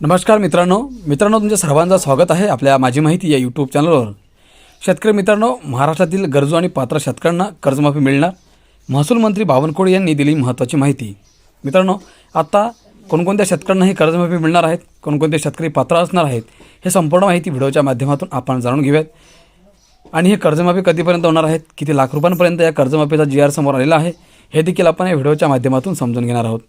नमस्कार मित्रांनो. मित्रांनो तुमच्या सर्वांचं स्वागत आहे आपल्या माझी माहिती या यूट्यूब चॅनलवर शेतकरी मित्रांनो महाराष्ट्रातील गरजू आणि पात्र शेतकऱ्यांना कर्जमाफी मिळणार? महसूल मंत्री बावनकुळे यांनी दिली महत्त्वाची माहिती. मित्रांनो आत्ता कोणकोणत्या शेतकऱ्यांना ही कर्जमाफी मिळणार आहेत? कोणकोणते शेतकरी पात्र असणार आहेत? हे संपूर्ण माहिती व्हिडिओच्या माध्यमातून आपण जाणून घेऊयात. आणि हे कर्जमाफी कधीपर्यंत होणार आहेत? किती लाख रुपयांपर्यंत या कर्जमाफीचा जी आर समोर आलेला आहे? हे देखील आपण या व्हिडिओच्या माध्यमातून समजून घेणार आहोत.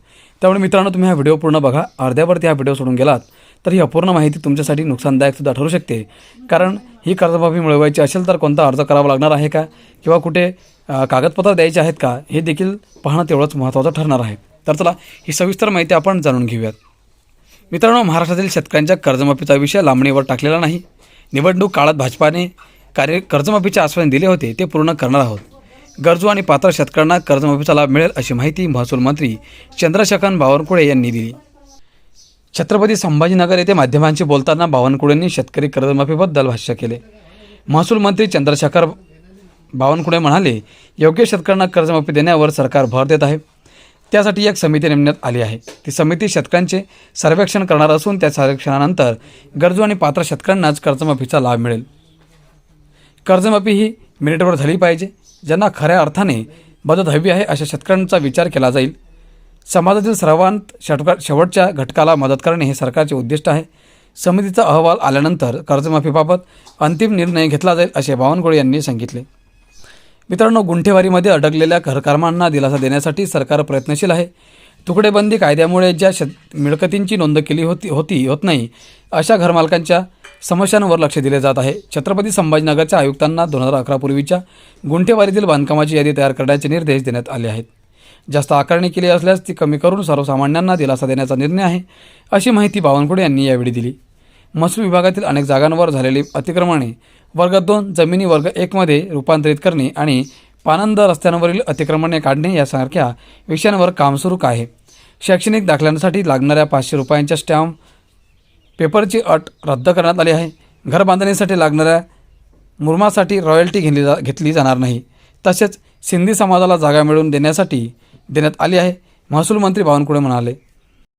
त्यामुळे मित्रांनो तुम्ही हा व्हिडिओ पूर्ण बघा. अर्ध्यावरती हा व्हिडिओ सोडून गेलात तर ही अपूर्ण माहिती तुमच्यासाठी नुकसानदायकसुद्धा ठरू शकते. कारण ही कर्जमाफी मिळवायची असेल तर कोणता अर्ज करावा लागणार आहे का? किंवा कुठे कागदपत्र द्यायचे आहेत का? हे देखील पाहणं तेवढंच महत्त्वाचं ठरणार आहे. तर चला ही सविस्तर माहिती आपण जाणून घेऊयात. मित्रांनो महाराष्ट्रातील शेतकऱ्यांच्या कर्जमाफीचा विषय लांबणीवर टाकलेला नाही. निवडणूक काळात भाजपाने कार्य कर्जमाफीचे आश्वासन दिले होते ते पूर्ण करणार आहोत. गरजू आणि पात्र शेतकऱ्यांना कर्जमाफीचा लाभ मिळेल अशी माहिती महसूल मंत्री चंद्रशेखर बावनकुळे यांनी दिली. छत्रपती संभाजीनगर येथे माध्यमांशी बोलताना बावनकुळेंनी शेतकरी कर्जमाफीबद्दल भाष्य केले. महसूल मंत्री चंद्रशेखर बावनकुळे म्हणाले योग्य शेतकऱ्यांना कर्जमाफी देण्यावर सरकार भर देत आहे. त्यासाठी एक समिती नेमण्यात आली आहे. ती समिती शेतकऱ्यांचे सर्वेक्षण करणार असून त्या सर्वेक्षणानंतर गरजू आणि पात्र शेतकऱ्यांनाच कर्जमाफीचा लाभ मिळेल. कर्जमाफी ही मिनिटवर झाली पाहिजे. ज्यांना खऱ्या अर्थाने मदत हवी आहे अशा शेतकऱ्यांचा विचार केला जाईल. समाजातील सर्वांत षटका शेवटच्या घटकाला मदत करणे हे सरकारचे उद्दिष्ट आहे. समितीचा अहवाल आल्यानंतर कर्जमाफीबाबत अंतिम निर्णय घेतला जाईल असे बावनकुळे यांनी सांगितले. मित्रांनो गुंठेवारीमध्ये अडकलेल्या घरकामांना दिलासा देण्यासाठी सरकार प्रयत्नशील आहे. तुकडेबंदी कायद्यामुळे ज्या शेत मिळकतींची नोंद केली होती होती होत नाही अशा घरमालकांच्या समस्यांवर लक्ष दिले जात आहे. छत्रपती संभाजीनगरच्या आयुक्तांना दोन हजार अकरापूर्वीच्या गुंठेवारीतील बांधकामाची यादी तयार करण्याचे निर्देश देण्यात आले आहेत. जास्त आकारणी केली असल्यास ती कमी करून सर्वसामान्यांना दिलासा देण्याचा निर्णय आहे अशी माहिती बावनकुळे यांनी यावेळी दिली. महसूल विभागातील अनेक जागांवर झालेली अतिक्रमणे वर्ग दोन जमिनी वर्ग एकमध्ये रूपांतरित करणे आणि पानंद रस्त्यांवरील अतिक्रमणे काढणे यासारख्या विषयांवर काम सुरू आहे. शैक्षणिक दाखल्यांसाठी लागणाऱ्या पाचशे रुपयांच्या स्टॅम्प पेपरची अट रद्द करण्यात आली आहे. घर बांधणीसाठी लागणाऱ्या मुरमासाठी रॉयल्टी घेतली जा घेतली जाणार नाही. तसेच सिंधी समाजाला जागा मिळवून देण्यासाठी देण्यात आली आहे. महसूल मंत्री बावनकुळे म्हणाले